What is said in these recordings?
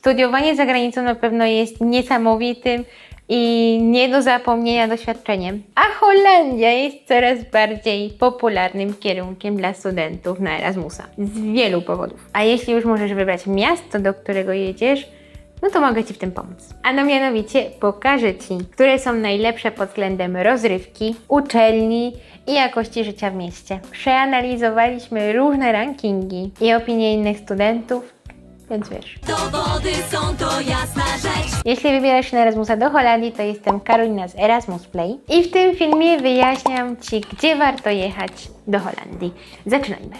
Studiowanie za granicą na pewno jest niesamowitym i nie do zapomnienia doświadczeniem. A Holandia jest coraz bardziej popularnym kierunkiem dla studentów na Erasmusa. Z wielu powodów. A jeśli już możesz wybrać miasto, do którego jedziesz, no to mogę Ci w tym pomóc. A no mianowicie pokażę Ci, które są najlepsze pod względem rozrywki, uczelni i jakości życia w mieście. Przeanalizowaliśmy różne rankingi i opinie innych studentów, więc wiesz. Dowody są to jasna rzecz. Jeśli wybierasz się na Erasmusa do Holandii, to jestem Karolina z Erasmus Play i w tym filmie wyjaśniam Ci, gdzie warto jechać do Holandii. Zaczynajmy.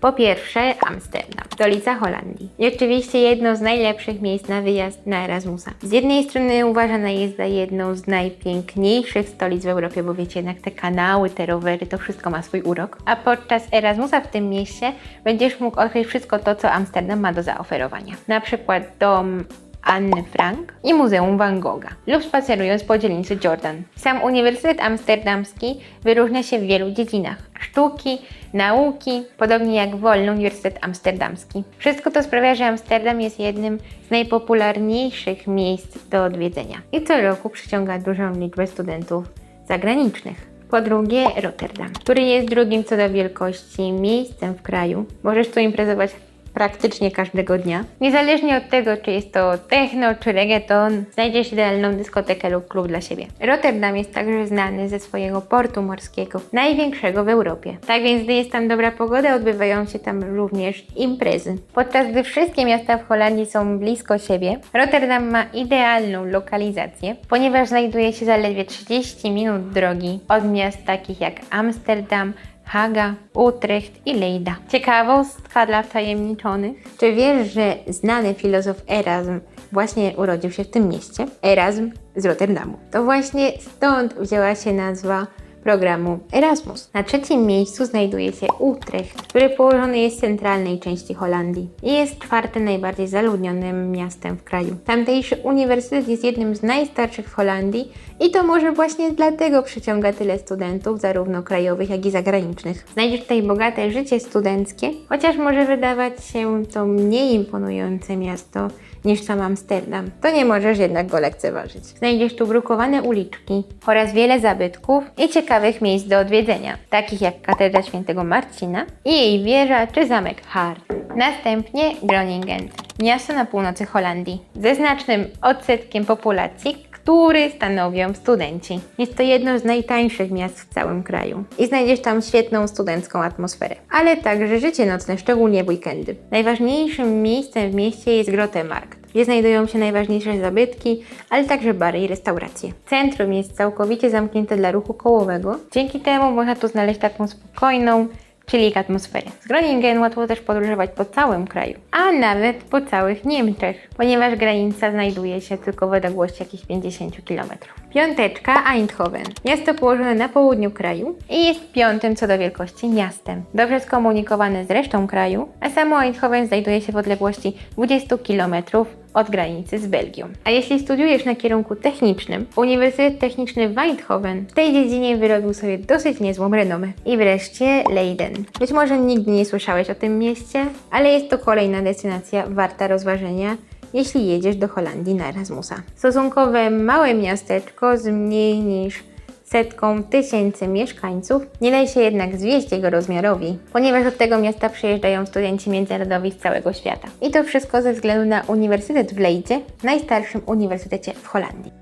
Po pierwsze, Amsterdam, stolica Holandii. I oczywiście jedno z najlepszych miejsc na wyjazd na Erasmusa. Z jednej strony uważana jest za jedną z najpiękniejszych stolic w Europie, bo wiecie, jednak te kanały, te rowery, to wszystko ma swój urok. A podczas Erasmusa w tym mieście będziesz mógł odkryć wszystko to, co Amsterdam ma do zaoferowania. Na przykład dom Anny Frank i Muzeum Van Gogha lub spacerując po dzielnicy Jordan. Sam Uniwersytet Amsterdamski wyróżnia się w wielu dziedzinach sztuki, nauki, podobnie jak Wolny Uniwersytet Amsterdamski. Wszystko to sprawia, że Amsterdam jest jednym z najpopularniejszych miejsc do odwiedzenia i co roku przyciąga dużą liczbę studentów zagranicznych. Po drugie, Rotterdam, który jest drugim co do wielkości miejscem w kraju. Możesz tu imprezować praktycznie każdego dnia. Niezależnie od tego, czy jest to techno czy reggaeton, znajdziesz idealną dyskotekę lub klub dla siebie. Rotterdam jest także znany ze swojego portu morskiego, największego w Europie. Tak więc, gdy jest tam dobra pogoda, odbywają się tam również imprezy. Podczas gdy wszystkie miasta w Holandii są blisko siebie, Rotterdam ma idealną lokalizację, ponieważ znajduje się zaledwie 30 minut drogi od miast takich jak Amsterdam, Haga, Utrecht i Leyda. Ciekawostka dla wtajemniczonych. Czy wiesz, że znany filozof Erasm właśnie urodził się w tym mieście? Erasm z Rotterdamu. To właśnie stąd wzięła się nazwa programu Erasmus. Na trzecim miejscu znajduje się Utrecht, który położony jest w centralnej części Holandii i jest czwartym najbardziej zaludnionym miastem w kraju. Tamtejszy uniwersytet jest jednym z najstarszych w Holandii i to może właśnie dlatego przyciąga tyle studentów, zarówno krajowych, jak i zagranicznych. Znajdziesz tutaj bogate życie studenckie, chociaż może wydawać się to mniej imponujące miasto niż sam Amsterdam. To nie możesz jednak go lekceważyć. Znajdziesz tu brukowane uliczki oraz wiele zabytków i ciekawych miejsc do odwiedzenia, takich jak katedra świętego Marcina i jej wieża czy zamek Hart. Następnie Groningen, miasto na północy Holandii, ze znacznym odsetkiem populacji, który stanowią studenci. Jest to jedno z najtańszych miast w całym kraju i znajdziesz tam świetną studencką atmosferę, ale także życie nocne, szczególnie w weekendy. Najważniejszym miejscem w mieście jest Grotemarkt, gdzie znajdują się najważniejsze zabytki, ale także bary i restauracje. Centrum jest całkowicie zamknięte dla ruchu kołowego, dzięki temu można tu znaleźć taką spokojną, chilling atmosferę. Z Groningen łatwo też podróżować po całym kraju, a nawet po całych Niemczech, ponieważ granica znajduje się tylko w odległości jakichś 50 km. Piąteczka Eindhoven. Miasto położone na południu kraju i jest piątym co do wielkości miastem. Dobrze skomunikowane z resztą kraju, a samo Eindhoven znajduje się w odległości 20 km od granicy z Belgią. A jeśli studiujesz na kierunku technicznym, Uniwersytet Techniczny w Eindhoven w tej dziedzinie wyrobił sobie dosyć niezłą renomę. I wreszcie Leiden. Być może nigdy nie słyszałeś o tym mieście, ale jest to kolejna destynacja warta rozważenia, jeśli jedziesz do Holandii na Erasmusa. Stosunkowe małe miasteczko z mniej niż setką tysięcy mieszkańców, nie daje się jednak zwieść jego rozmiarowi, ponieważ do tego miasta przyjeżdżają studenci międzynarodowi z całego świata. I to wszystko ze względu na Uniwersytet w Leydzie, najstarszym uniwersytecie w Holandii.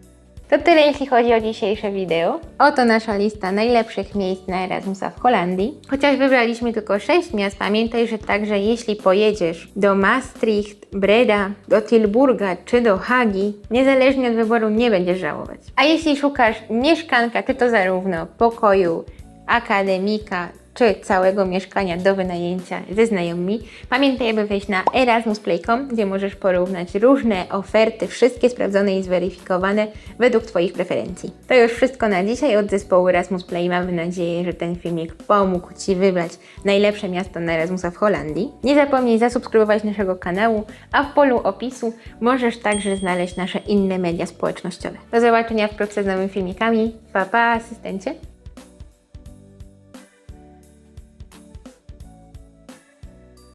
To tyle jeśli chodzi o dzisiejsze wideo. Oto nasza lista najlepszych miejsc na Erasmusa w Holandii. Chociaż wybraliśmy tylko 6 miast, pamiętaj, że także jeśli pojedziesz do Maastricht, Breda, do Tilburga czy do Hagi, niezależnie od wyboru nie będziesz żałować. A jeśli szukasz mieszkanka, czy to zarówno pokoju, akademika, czy całego mieszkania do wynajęcia ze znajomymi, pamiętaj, aby wejść na erasmusplay.com, gdzie możesz porównać różne oferty, wszystkie sprawdzone i zweryfikowane według Twoich preferencji. To już wszystko na dzisiaj od zespołu Erasmus Play. Mamy nadzieję, że ten filmik pomógł Ci wybrać najlepsze miasto na Erasmusa w Holandii. Nie zapomnij zasubskrybować naszego kanału, a w polu opisu możesz także znaleźć nasze inne media społecznościowe. Do zobaczenia wkrótce z nowymi filmikami. Pa, pa, asystencie!